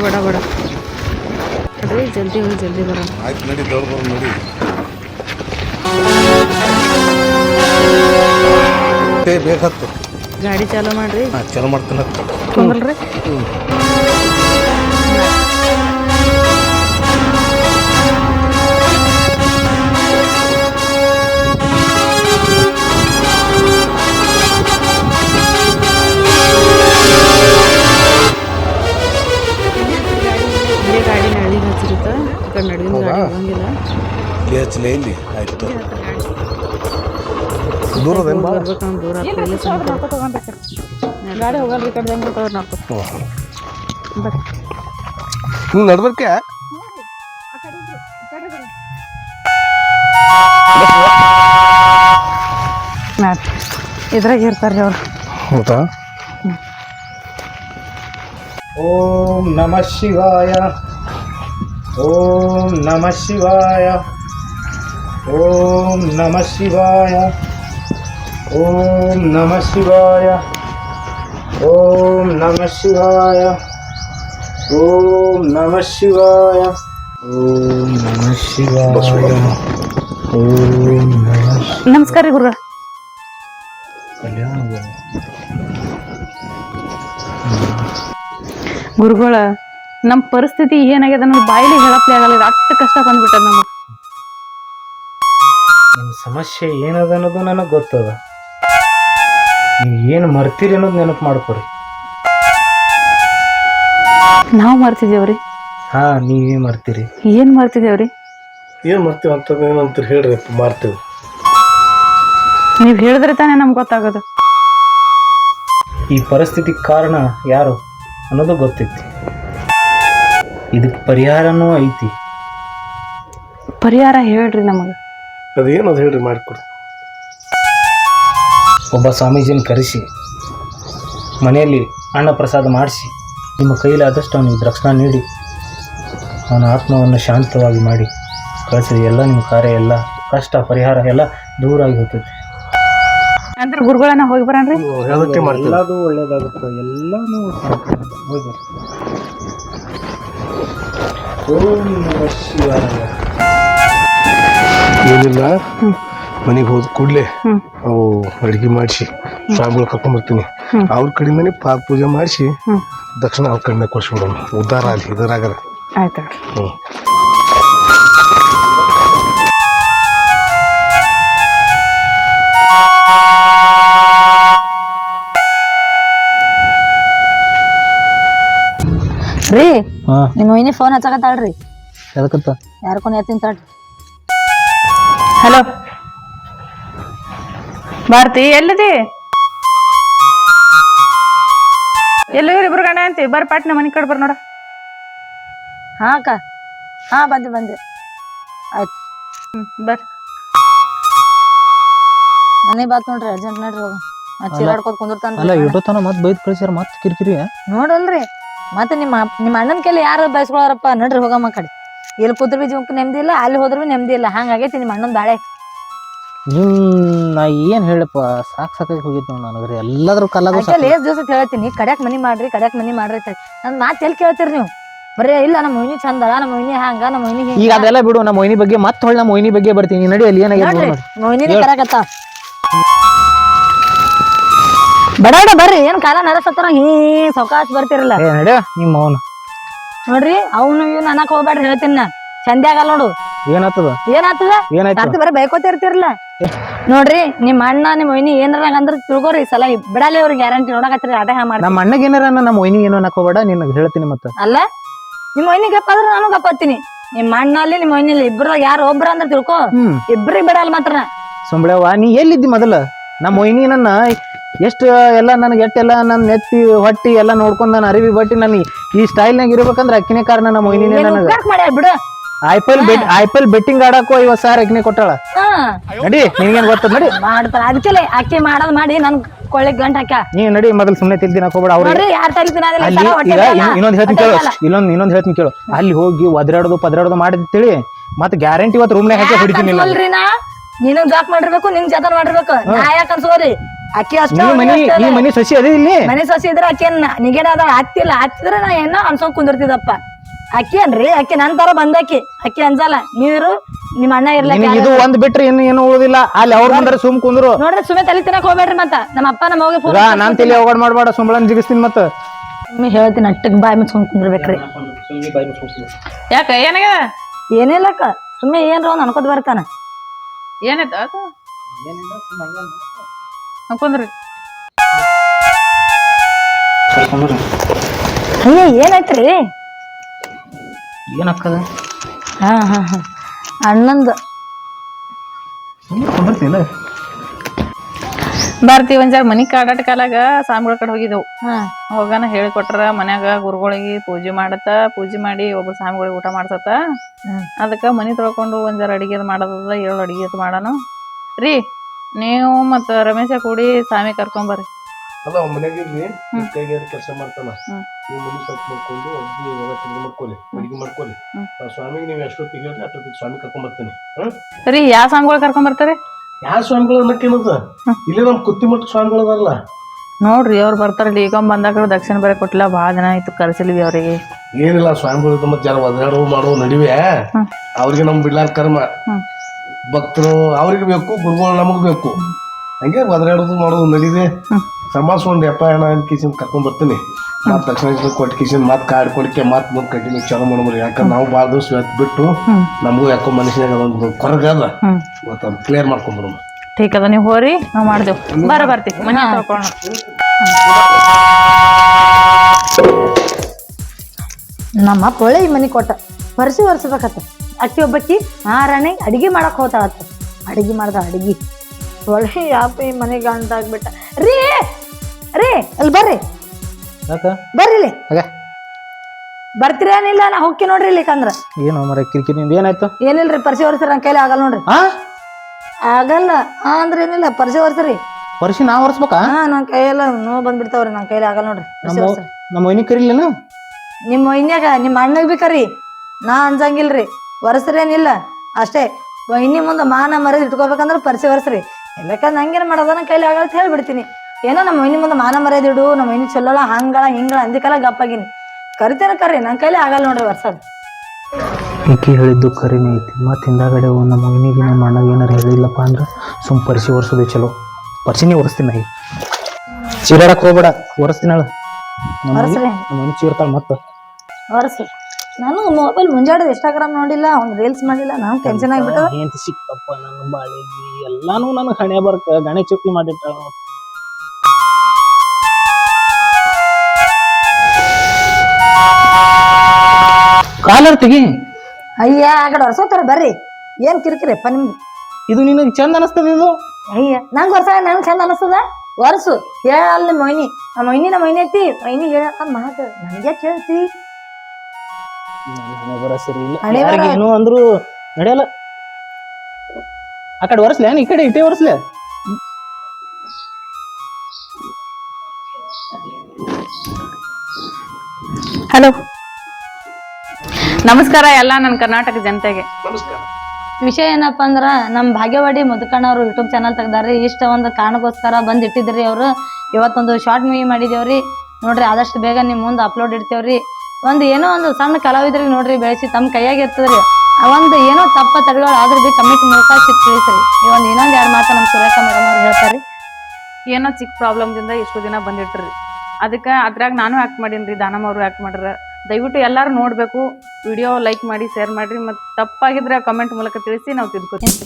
ನೋಡ್ರಿ ಬಡ ಬಡ. ನೋಡ್ರಿ ಜಲ್ದಿ ಹೋಗಿ ಜಲ್ದಿ ಬರೋಣ ಆಯ್ತು ನಡಿ ದೊಡ್ಡ ಬರೋ ನಡಿ. ಬೇಕತ್ತು ಗಾಡಿ ಚಾಲೂ ಮಾಡ್ರಿ. ಚಾಲು ಮಾಡ್ತಾನೆ ತೊಂಬಲ್ರಿ ಹಚ್ಚಿರುತ್ತ ಈ ಕಡೆ ನಡುವಿನ ಗಾಡಿ ಹೋಗಂಗಿಲ್ಲ ಇಲ್ಲಿ ಆಯ್ತು. ದೂರ ಗಾಡಿ ಹೋಗಲ್ರಿ ಕಡೆ ಹೆಂಗೆ. ತಗೋರಿ ನಾವು ಬರ್ರಿ. ನೀವು ನಡ್ಬರ್ಕೆ? ಇದ್ರಾಗ ಇರ್ತಾರ್ರಿ ಅವ್ರು. ಹೌದಾ? ಓಂ ನಮಃ ಶಿವಾಯ. ಓಂ ನಮಃ ಶಿವಾಯ ಓಂ ನಮಃ ಶಿವಾಯ ಓಂ ನಮಃ ಶಿವಾಯ ಓಂ ನಮಃ ಶಿವಾಯ ಓಂ ನಮಃ ಶಿವಾಯ ಓಂ ನಮಃ ಶಿವಾಯ ಓಂ ನಮಃ ನಮಸ್ಕಾರ ರೀ ಗುರು ಕಲ್ಯಾಣ ಗುರುಗಳ ನಮ್ಮ ಪರಿಸ್ಥಿತಿ ಏನಾಗ್ಯದ ನಮ್ ಬಾಯಿಲಿ ಹೇಳಪ್ಲೆ ಆಗಲ್ಲ. ಇದು ಅಷ್ಟು ಕಷ್ಟ ಬಂದ್ಬಿಟ್ಟದ ನಮಗೆ. ನಿಮ್ಮ ಸಮಸ್ಯೆ ಏನದ ಅನ್ನೋದು ನನಗೆ ಗೊತ್ತದ. ನೀವು ಏನು ಮರ್ತೀರಿ ಅನ್ನೋದು ನೆನಪು ಮಾಡ್ಕೊರಿ. ನಾವ್ ಮರ್ತಿದ್ದೇವ್ರಿ ಹಾ ನೀವೇ ಮರ್ತೀರಿ. ಏನ್ ಮರ್ತಿದ್ದೇವ್ರಿ ಏನು ಮಾಡ್ತೀವಿ ಅಂತ ಏನಂತ ಹೇಳ್ರಿ ಮಾಡ್ತೀವಿ ನೀವ್ ಹೇಳಿದ್ರೆ ತಾನೇ ನಮ್ಗೆ ಗೊತ್ತಾಗೋದು. ಈ ಪರಿಸ್ಥಿತಿ ಕಾರಣ ಯಾರು ಅನ್ನೋದು ಗೊತ್ತೈತಿ ಇದಕ್ಕೆ ಪರಿಹಾರನೂ ಐತಿ. ಪರಿಹಾರ ಹೇಳ್ರಿ ನಮಗೆ. ಅದೇನು ಅದು ಹೇಳ್ರಿ ಮಾಡಿಕೊಡ್ರಿ ಒಬ್ಬ ಸ್ವಾಮೀಜಿನ ಕರೆಸಿ ಮನೆಯಲ್ಲಿ ಅನ್ನ ಪ್ರಸಾದ ಮಾಡಿಸಿ ನಿಮ್ಮ ಕೈಲಾದಷ್ಟು ಅವನಿಗೆ ದ್ರಕ್ಷಣ ನೀಡಿ ಅವನ ಆತ್ಮವನ್ನು ಶಾಂತವಾಗಿ ಮಾಡಿ ಕಳಿಸಿರಿ ಎಲ್ಲ ನಿಮ್ಮ ಕಾರ್ಯ ಎಲ್ಲ ಕಷ್ಟ ಪರಿಹಾರ ಎಲ್ಲ ದೂರ ಆಗಿ ಹೋಗ್ತೈತಿ. ಅಂದ್ರೆ ಗುರುಗಳನ್ನ ಹೋಗಿ ಬರಣ್ರಿ. ಮಾಡ್ತೀವಿ ಎಲ್ಲದೂ ಒಳ್ಳೇದಾಗುತ್ತೆ ಎಲ್ಲನೂ ಹೋಗಿ ಶಿವಾಯ ಏನಿಲ್ಲ ಮನೆಗೆ ಹೋದ ಕೂಡಲೇ. ಅವು ಅಡಿಗೆ ಮಾಡಿಸಿ ಸ್ವಾಮಿಗಳು ಕರ್ಕೊಂಡ್ ಬರ್ತೀನಿ. ಅವ್ರ ಕಡೆಯಿಂದನೇ ಪಾಕ ಪೂಜೆ ಮಾಡಿಸಿ ದಕ್ಷಿಣ ಅವ್ರ ಕಡಿಮೆ ಕೊಡ್ಸ್ಬಿಡೋಣ. ಉದ್ಧಾರ ಆಗಲಿ ಇದರಾಗಲ್ಲ ಆಯ್ತು ಹ್ಞೂ ಮೊಯ್ನಿ ಫೋನ್ ಹಚ್ಚಕತ್ತಾಳ್ರಿ. ಎದಕ್ಕತ್ತ ಯಾರ್ಕೊಂಡ್ ಎತ್ತಿನ ತಾಳ್ರಿ ಹಲೋ. ಭಾರತಿ ಎಲ್ಲಿದಿ? ಎಲ್ಲಿ ಇಬ್ರು ಗಂಡ ಅಂತಿ ಬರ್ ಪಾಟ್ನ ಮನೆ ಕಡೆ ಬರ್ ನೋಡ. ಹಾ ಅಕ್ಕ. ಹಾ ಬಂದೆ ಬಂದೆ ಆಯ್ತು. ಹ್ಮ್ ಬರ್ ಮನೆ ಬಾತ್ ನೋಡ್ರಿ ಅರ್ಜೆಂಟ್ ನಡ್ರಿ ಹೋಗ ಚೀರಾಡ್ಕೋತ ಅಲ್ಲ ಇಡೋ ತನ ಮತ್ತೆ ಬೈದ್ ಕಳಿಸ್ಯಾರ ಮತ್ತೆ ಕಿರಿಕಿರಿ. ನೋಡಲ್ರಿ. ಮತ್ತೆ ನಿಮ್ಮ ನಿಮ್ಮ ಅಣ್ಣನ ಕೈಲಿ ಯಾರು ಬಯಸ್ಕೊಳಾರಪ್ಪ? ನಡ್ರಿ ಹೋಗಮ್ಮ ಕಡೆ. ಎಲ್ಲಿ ಕುದ್ರಿ ಬಿ ಜೀವಕ್ಕೆ ನೆಮ್ಮದಿ ಇಲ್ಲ ಅಲ್ಲಿ ಹೋದ್ರೂ ಬಿ ನೆಮ್ಮದಿ ಇಲ್ಲ. ಹಂಗಾಗೈತಿ ನಿಮ್ಮ ಅಣ್ಣನ ಬಾಳೆ ನಿಮ್ ನಾ ಏನ್ ಹೇಳಪ್ಪ? ಸಾಕ್ ಸಾಕಾಗಿ ಹೋಗಿತ್ತು ನನಗೆ ರೀ ಎಲ್ಲಾದ್ರೂ ಎಷ್ಟ್ ದಿವಸ ಹೇಳ್ತೀನಿ ಕಡ್ಯಾಕ್ ಮನಿ ಮಾಡ್ರಿ ಕಡ್ಯಾಕ್ ಮನಿ ಮಾಡ್ರಿ ಅಂತ ನನ್ ಮಾತು ಎಲ್ಲಿ ಕೇಳ್ತೀರಿ ನೀವು? ಬರೀ ಇಲ್ಲ ನಮ್ಮ ಮೊಯ್ನಿ ಚಂದ ನಮ್ಮ ಮೊಯ್ನಿ ಹಂಗ ನಮ್ಮ ಮೊಯ್ನಿ ಈಗ ಅದೆಲ್ಲ ಬಿಡು ನಮ್ಮ ಮೊಯ್ನಿ ಬಗ್ಗೆ ಮತ್ತೆ ಹೊಳ್ ನಮ್ಮ ಮೊಯ್ನಿ ಬಗ್ಗೆ ಬರ್ತೀನಿ. ನಡಿ ಅಲ್ಲಿ ಏನಾಗ್ಯದ ನೋಡ್ರಿ ನೋಡ್ ಮೊಯ್ನಿನೇ ಕರಾಕತ್ತ ಬಡಾಡ ಬರ್ರಿ ಏನ್ ಕಾಲ ನಡೆಸತ್ತಾರ? ಹೀ ಸೌಕಾಸ್ ಬರ್ತಿರಲ್ಲ. ಏ ನಡಿ ನಿಮ್ಮ ಅವನು. ನೋಡ್ರಿ ಅವನು ಇವ್ನು ಅನ್ನಕ್ ಹೋಗ್ಬೇಡ್ರಿ ಹೇಳ್ತೀನಿ ನಾ ಚಂದ್ಯಾಗಲ್ಲ ನೋಡು. ಏನಾಗ್ತದ? ಏನಾಗ್ತದ? ಏನಾಯ್ತು ಬರೀ ಬೈಕೋತಿರ್ತಿರಲ್ಲ ನೋಡ್ರಿ ನಿಮ್ಮ ಅಣ್ಣ ನಿಮ್ಮ ಒಯ್ನಿ ಏನಾರ ಅಂದ್ರೆ ತಿಳ್ಕೊರಿ ಈ ಸಲ ಬಿಡಲ್ಲ ಅವ್ರ ಗ್ಯಾರಂಟಿ ನೋಡಕತ್ರಿ ಅದೇ ಹಾ ಮಾಡಿ ನಮ್ಮ ಅಣ್ಣಗೆ ಏನಾರ ನಮ್ಮ ಮೊಯ್ನಿ ಏನೋ ಹೋಗ್ಬೇಡ ನಿನಗೆ ಹೇಳ್ತೀನಿ ಮತ್ತ. ಅಲ್ಲ ನಿಮ್ಮ ಮೊಯ್ನಿ ಗಪ್ಪ ನಾನು ಗಪ್ಪತ್ತೀನಿ ನಿಮ್ಮ ಅಣ್ಣಲ್ಲಿ ನಿಮ್ಮ ಮೊಯ್ನಿಲಿ ಇಬ್ರದಾಗ ಯಾರು ಒಬ್ರ ಅಂದ್ರೆ ತಿಳ್ಕೊ. ಹ್ಮ್. ಇಬ್ರಿಗೆ ಬಿಡಲ್ಲ ಮಾತ್ರ. ಸುಂಬಳವ್ವ ನೀ ಎಲ್ಲಿದ್ದಿ ಮೊದಲ? ನಮ್ಮ ಒಯ್ನಿ ನನ್ನ ಎಷ್ಟು ಎಲ್ಲ ನನಗೆ ಎಟ್ಟೆಲ್ಲ ನನ್ನ ನೆತ್ತಿ ಹೊಟ್ಟಿ ಎಲ್ಲ ನೋಡ್ಕೊಂಡು ನಾನು ಅರಿವಿ ಬಟ್ಟಿ ನಾನು ಈ ಸ್ಟೈಲ್ನಾಗ ಇರ್ಬೇಕಂದ್ರೆ ಅಕ್ಕಿನೇ ಕಾರಣ ನಮ್ಮ ಮೊಯ್ನಿನೇ ನನಗೆ. ಮಾಡ್ಯಾರ ಬಿಡು. I P L bet I P L betting ಆಡಕ್ಕೂ ಐವತ್ತು ಸಾವಿರ ಅಕ್ಕಿನೇ ಕೊಟ್ಟಾಳ. ಹಾ. ನಡಿ ನಿನ್ಗೇನು ಗೊತ್ತದ ನಡಿ. ಮಾಡ್ತಾರ ಅದಕ್ಕೆ ಅಕ್ಕಿ ಮಾಡೋದ್ ಮಾಡಿ ನನ್ ಕೊಳ್ಳಿ ಗಂಟ ಹಾಕ ನೀ ನಡಿ ಮೊದಲು ಸುಮ್ಮನೆ ತಿಂದಿನ ಹೋಗ್ಬೇಡ ಅವ್ರು ನೋಡ್ರಿ ಯಾರ್ ಅಲ್ಲಿ ಈಗ. ಇನ್ನೊಂದ್ ಹೇಳ್ತೀನಿ ಕೇಳು ಇಲ್ಲೊಂದು ಇನ್ನೊಂದು ಹೇಳ್ತೀನಿ ಕೇಳು. ಅಲ್ಲಿ ಹೋಗಿ ಒದ್ರಾಡೋದು ಪದ್ರಾಡೋದು ಮಾಡಿರ್ತೇಳಿ ಮತ್ತೆ ಗ್ಯಾರಂಟಿ ಇವತ್ತು ರೂಮ್ನಾಗ ಹಾಕಿ ಹೊಡಿತೀನಿ ನೀನು ಅನ್ಸೋಲ್ರಿ ನಿನಗ್ ಜಾಕ್ ಮಾಡಿರ್ಬೇಕು ನಿನ್ ಜತನ್ ಮಾಡಿರ್ಬೇಕು. ನಾ ಯಾಕೆ ಅನ್ಸೋರಿ ಅಕ್ಕಿ ಅಷ್ಟೇ ನೀ ಮನಿ ಮನಿ ಸಸಿ ಅದೇ ಇಲ್ಲಿ? ಮನೆ ಸಸಿ ಇದ್ರ ಆಕೆ ನಿಗೇನ ಅದ ಹತ್ತಿಲ್ಲ ಹತ್ತಿದ್ರೆ ನಾ ಏನೋ ಅನ್ಸೋಕ್ ಕುಂದಿರ್ತಿದಪ್ಪ ಅಕ್ಕಿ ಅನ್ರಿ ಅಕ್ಕಿ ನನ್ ತರ ಬಂದಕ್ಕಿ. ಅಕ್ಕಿ ಅನ್ಸಲ್ಲ. ನೀರು ನಿಮ್ಮ ಅಣ್ಣ ಇರ್ಲಕ್ಕ ನಿನಗ್ ಇದು ಒಂದ್ ಬಿಟ್ರೆ ಇನ್ನು ಏನು ಉಳಿದಿಲ್ಲ. ಅಲ್ಲಿ ಅವ್ರ ಬಂದ್ರೆ ಸುಮ್ ಕುಂದ್ರು. ನೋಡ್ರಿ ಸುಮ್ಮನೆ ತಲೆ ತಿನ್ನಕ್ ಹೋಗ್ಬೇಡ್ರಿ ಮತ್ತ. ನಮ್ಮ ಅಪ್ಪ ನಮ್ಮ ಅವ್ಗೆ ಈಗ ನಾನ್ ತಲೆ ಹೋಗಾಡ್ ಮಾಡ್ಬೇಡ ಸುಂಬಳನ್ ಜಿಗಿಸ್ತೀನಿ ಮತ್ತ. ಹೇಳ್ತೀನಿ ಅಟ್ಟಕ್ ಬಾಯ್ ಮುಚ್ಕೊಂಡ್ ಕುಂದ್ರಬೇಕ್ರಿ. ಯಾಕ ಏನಾಗ್ಯದ? ಏನಿಲ್ಲಕ್ಕ ಸುಮ್ಮನೆ ಏನ್ರ ಒಂದ್ ಅನ್ಕೋತ ಬರ್ತಾನ. ಏನಾಯ್ತ ಅನ್ಕೊಂಡ್ರಿ. ಅಯ್ಯ ಏನಾಯ್ತ್ರಿ? ರೀ ಹಾ ಹಾ ಹಾ. ಅಣ್ಣಂದು. ಕುಂದಿರ್ತಿಲ್ಲ ಬರ್ತೀವಿ ಒಂದ್ ಮನಿ ಕಾಡಾಟ ಕಾಲಾಗ ಸ್ವಾಮಿಗಳ ಕಡೆ ಹೋಗಿದ್ದೆವು. ಹಾ. ಹೋಗಾನ ಹೇಳಿಕೊಟ್ರ ಮನ್ಯಾಗ ಗುರುಗಳಿಗೆ ಪೂಜೆ ಮಾಡತ್ತ ಪೂಜೆ ಮಾಡಿ ಒಬ್ಬ ಸ್ವಾಮಿಗಳಿಗೆ ಊಟ ಮಾಡ್ಸತ್ತ. ಹ್ಮ್. ಅದಕ್ಕ ಮನಿ ತೊಳ್ಕೊಂಡು ಒಂದ್ ಜರ ಅಡಿಗೆ ಮಾಡೋದದ ಏಳು ಅಡಿಗೆ ಮಾಡೋನು. ರೀ ನೀವು ಮತ್ತ ರಮೇಶ ಕೂಡಿ ಸ್ವಾಮಿ ಕರ್ಕೊಂಬರ್ರಿ ಅಲ್ಲ ಮನೆಗೆ ಇರ್ಲಿ. ಕೈಗೆ ಕೆಲಸ ಮಾಡ್ತಾನ. ಹ್ಮ್. ನೀವು ಮನೆ ಸ್ವಲ್ಪ ಮಾಡ್ಕೊಂಡು ಅಜ್ಜಿ ಎಲ್ಲ ತಿಂಡಿ ಮಾಡ್ಕೊಳ್ಳಿ ಅಡಿಗೆ ಮಾಡ್ಕೊಳ್ಳಿ. ಹ್ಮ್. ಸ್ವಾಮಿಗೆ ನೀವು ಎಷ್ಟೊತ್ತಿಗೆ ಹೇಳ್ರಿ ಅಷ್ಟೊತ್ತಿಗೆ ಸ್ವಾಮಿ ಕರ್ಕೊಂಡ್ ಬರ್ತೀನಿ. ಹ್ಮ್ ರೀ ಯಾವ ಸ್ವಾಮಿಗಳು ಕರ್ಕೊಂಬರ್ತಾರೆ ಯಾವ ಸ್ವಾಮಿಗಳು ಅನ್ನಕ್ಕೇನದ ಇಲ್ಲಿ ನಮ್ ಕುತ್ತಿಮಠ ಸ್ವಾಮಿಗಳು ಅದಾರಲ್ಲ. ನೋಡ್ರಿ ಅವ್ರು ಬರ್ತಾರಲ್ಲ ಈಗ ಬಂದಾಗ ದಕ್ಷಿಣ ಬೇರೆ ಕೊಟ್ಟಿಲ್ಲ ಭಾಳ ದಿನ ಆಯ್ತು ಕರ್ಸಿಲ್ವಿ ಅವರಿಗೆ. ಏನಿಲ್ಲ ಸ್ವಾಮಿಗಳು ಮತ್ತೆ ಜನ ಒದಾಡೋ ಮಾಡೋ ನಡಿವೆ. ಹ್ಮ್. ಅವ್ರಿಗೆ ನಮ್ ಬಿಡ್ಲಾರ ಕರ್ಮ. ಹ್ಮ್. ಭಕ್ತರು ಅವ್ರಿಗೆ ಬೇಕು ಗುರುಗಳು ನಮಗ್ ಬೇಕು. ಹಂಗೆ ಒದರಾಡೋದು ಮಾಡೋದು ನಡೀದೆ. ಎಪ್ಪ ಯಪ್ಪ ಅಣ್ಣ ಕಿಸಿನ್ ಕರ್ಕೊಂಡ್ ಬರ್ತೀನಿ. ಮತ್ ತಕ್ಷಣ ಕೊಟ್ಟು ಕಿಸಿನ್ ಮತ್ ಕಾರ್ಡ್ ಕೊಡಕ್ಕೆ ಮತ್ ಮುಂದ್ ಕಂಟಿನ್ಯೂ ಚಲೋ ಮಾಡ್ಬೋದು. ಯಾಕಂದ್ರೆ ನಾವು ಭಾಳ ದಿವಸ ಇವತ್ತು ಬಿಟ್ಟು ನಮಗೂ ಯಾಕೋ ಮನುಷ್ಯನಾಗ ಒಂದು ಕೊರಗದ ಗೊತ್ತ ಇವತ್ತು ಕ್ಲಿಯರ್ ಮಾಡ್ಕೊಂಡ್ಬರೋಣ ಠೀಕ್ ಅದ ನೀವು ಹೋರಿ ನಾವು ಮಾಡ್ದೇವು. ಬರ ಬರ್ತೀವಿ ಮನೆ ತೊಳ್ಕೊಳ್ಳೋಣ ನಮ್ಮ ಅಪ್ಪ ಒಳ್ಳೆ ಈ ಮನಿ ಕೊಟ್ಟ ವರ್ಷ ವರ್ಷಬೇಕತ್ತ ಅಕ್ಕಿ ಒಬ್ಬಕ್ಕಿ ಮಾರಾಣಿ ಅಡಿಗೆ ಮಾಡಕ್ ಹೋತಾಳತ್ತ ಅಡಿಗೆ ಮಾಡ್ದ ಅಡಿಗೆ. ಒಳ್ಳೆ ಯಾಪ ಈ ಮನೆಗೆ ಅಂತಾಗ್ಬಿಟ್ಟ ರೀ ರೀ ಅಲ್ಲಿ ಬರ್ರಿ. ಯಾಕ? ಬರ್ರಿ ಇಲ್ಲಿ. ಏನಿಲ್ಲ ಬರ್ತೀರೇನಿಲ್ಲ ನಾ ಹೋಗಿ ನೋಡ್ರಿ ಇಲ್ಲಿ ಕಂದ್ರ ಏನು ಮರ ಕಿರಿಕಿರಿ ಏನಾಯ್ತು? ಏನಿಲ್ರಿ ಪರಿಚಯ ವರ್ಷ ನನ್ನ ಕೈಲಿ ಆಗಲ್ಲ ನೋಡ್ರಿ. ಹಾ ಆಗಲ್ಲ ಆ ಅಂದ್ರೆ ಏನಿಲ್ಲ ಪರಿಚಯ ವರ್ಷರಿ ವರ್ಷಿ ನಾ ಒರ್ಸ್ಬೇಕಾ? ಹಾ ನನ್ನ ಕೈಯೆಲ್ಲ ನೋವು ಬಂದ್ಬಿಡ್ತಾವ್ರಿ ನನ್ನ ಕೈಲಿ ಆಗಲ್ಲ ನೋಡ್ರಿ. ಪರಿಚಯ ನಮ್ಮ ವರ್ಷರಿ ನಮ್ಮ ಮನಿ ಕರಿಲೇನು ನಿಮ್ಮ ಮೈನ್ಯಾಗ ನಿಮ್ಮ ಅಣ್ಣಗ್ ಬೇಕರಿ ನಾ ಅಂಜಂಗಿಲ್ರಿ. ವರ್ಷರೇನಿಲ್ಲ ಅಷ್ಟೇ ಇನ್ನಿ ಮುಂದೆ ಮಾನ ಮರ್ಯಾದೆ ಇಟ್ಕೋಬೇಕಂದ್ರೆ ಪರಿಸಿ ಒರೆಸ್ರಿ. ಎಲ್ಲಕ್ಕ ಹಂಗೇನು ಮಾಡೋದ ನನ್ನ ಕೈಲಿ ಆಗಲ್ಲ ಹೇಳ್ಬಿಡ್ತೀನಿ. ಏನೋ ನಮ್ಮ ಇನ್ನಿ ಮುಂದೆ ಮಾನ ಮರ್ಯಾದೆ ಇಡು ನಮ್ಮ ಇನ್ನು ಚೆಲ್ಲೋಳ ಹಂಗಳ ಹಿಂಗಳ ಅಂದಿಕಲ್ಲ ಗಪ್ಪಾಗಿನಿ. ಕರಿತೇನೆ ಕರ್ರಿ ನನ್ನ ಕೈಲಿ ಆಗಲ್ಲ ನೋಡ್ರಿ ಒರ್ಸೋದು. ಇಕ್ಕಿ ಹೇಳಿದ್ದು ಕರಿನೇ ಐತಿ. ಮತ್ತೆ ಹಿಂದಾಗಡೆ ನಮ್ಮ ಮಗನಿಗೆ ನಮ್ಮ ಅಣ್ಣಗೆ ಏನಾರು ಹೇಳಿಲ್ಲಪ್ಪ ಅಂದ್ರೆ ಸುಮ್ ಪರಿಸಿ ಒರ್ಸೋದು ಚಲೋ. ಪರಿಸಿನೇ ಒರೆಸ್ತೀನಿ ಐ ಚೀರಾಡಕ್ಕೆ ಚೀರಾಡಕ್ ಹೋಗ್ಬೇಡ ಒರೆಸ್ತೀನಳ ನಮ್ಮ ಮನೆ- ಮನೆ ಮತ್ತೆ. ವರ್ಷ ನಾನು ಮೊಬೈಲ್ ಮುಂಜಾನೆ ಇನ್ಸ್ಟಾಗ್ರಾಮ್ ನೋಡಿಲ್ಲ ಒಂದು ರೀಲ್ಸ್ ಮಾಡಿಲ್ಲ ನಾನು ಟೆನ್ಷನ್ ಆಗಿಬಿಟ್ಟು. ಹೆಂಡತಿ ಸಿಕ್ತಪ್ಪ ನನ್ನ ಬಾಳಿಗೆ ಎಲ್ಲಾನು ನನಗೆ ಹಣೆ ಬರ್ಕ ಗಣೆ ಚುಕ್ಕಿ ಮಾಡಿಟ್ಟಾಳ ಕಾಲರ್ ತೆಗಿ. ಅಯ್ಯ ಆ ಕಡೆ ತರ ಬರ್ರಿ. ಏನ್ ಕಿರಿಕಿರಿಪ್ಪ ನಿಮ್ದು? ಇದು ನಿನಗೆ ಚಂದ ಅನಸ್ತದ ಇದು? ಅಯ್ಯ ನಂಗೆ ವರ್ಷ ನಂಗೆ ಚಂದ ಅನಿಸ್ತದ? ವರ್ಷು ಹೇಳ ಅಲ್ಲಿ ಮೊಯ್ನಿ ನಮ್ಮ ಮೊಯ್ನಿ ನಮ್ಮ ಮೊಯ್ನಿ ಐತಿ ಮೊಯ್ನಿ ಹೇಳಕ್ಕ ಮಾತು. ನನಗೆ ಕೇಳ್ತಿ ಬರ ಸರಿ ಇಲ್ಲ. ಹಣೆ ಬರ- ಯಾರಿಗೆ ಏನು ಅಂದ್ರು ನಡೆಯಲ್ಲ. ಆ ಕಡೆ ಒರೆಸ್ಲೆ ಈ ಕಡೆ ಇಟ್ಟೆ ಒರೆಸ್ಲೆ. ಹಲೋ. ನಮಸ್ಕಾರ ಎಲ್ಲ ನನ್ನ ಕರ್ನಾಟಕ ಜನತೆಗೆ. ನಮಸ್ಕಾರ. ವಿಷಯ ಏನಪ್ಪಾ ಅಂದ್ರ ನಮ್ಮ ಭಾಗ್ಯವಾಡಿ ಮುದುಕಣ್ಣ ಅವರು ಯೂಟ್ಯೂಬ್ ಚಾನಲ್ ತೆಗ್ದಾರ್ರಿ. ಇಷ್ಟ ಒಂದು ಕಾರಣಕ್ಕೋಸ್ಕರ ಬಂದ್ ಇಟ್ಟಿದ್ರಿ ಅವ್ರು. ಇವತ್ತೊಂದು ಶಾರ್ಟ್ ಮೂವಿ ಮಾಡಿದೇವ್ರಿ. ನೋಡ್ರಿ ಆದಷ್ಟು ಬೇಗ ನಿಮ್ ಮುಂದೆ ಅಪ್ಲೋಡ್ ಇಡ್ತೇವ್ರಿ. ಒಂದು ಏನೋ ಒಂದು ಸಣ್ಣ ಕಲಾವಿದ್ರಿಗೆ ನೋಡ್ರಿ, ಬೆಳೆಸಿ ತಮ್ಮ ಕೈಯಾಗ ಇರ್ತದ್ರಿ ಒಂದು ಏನೋ ತಪ್ಪ ತಡೆಗಳು ಆದ್ರೆ ಬಿ ಕಮಿಟಿ ಮೂಲಕ ಸಿಕ್ ತಿಳಿಸ್ರಿ. ಈ ಒಂದು ಇನ್ನೊಂದ್ ಎರಡು ಮಾತು ನಮ್ಮ ಸುರೇಖ ಮೇಡಮ್ ಅವ್ರು ಹೇಳ್ತಾರೆ. ಏನೋ ಚಿಕ್ಕ ಪ್ರಾಬ್ಲಮ್ದಿಂದ ಇಷ್ಟು ದಿನ ಬಂದಿಟ್ರಿ ಅದಕ್ಕೆ ಅದ್ರಾಗ ನಾನು ಆ್ಯಕ್ಟ್ ಮಾಡೀನಿ ದಾನಮ್ಮ ಅವರು ಆ್ಯಕ್ಟ್ ಮಾಡ್ರ. ದಯವಿಟ್ಟು ಎಲ್ಲರೂ ನೋಡಬೇಕು. ವಿಡಿಯೋ ಲೈಕ್ ಮಾಡಿ ಶೇರ್ ಮಾಡಿರಿ. ಮತ್ತು ತಪ್ಪಾಗಿದ್ರೆ ಕಮೆಂಟ್ ಮೂಲಕ ತಿಳಿಸಿ ನಾವು ತಿದ್ಕೋತೀವಿ.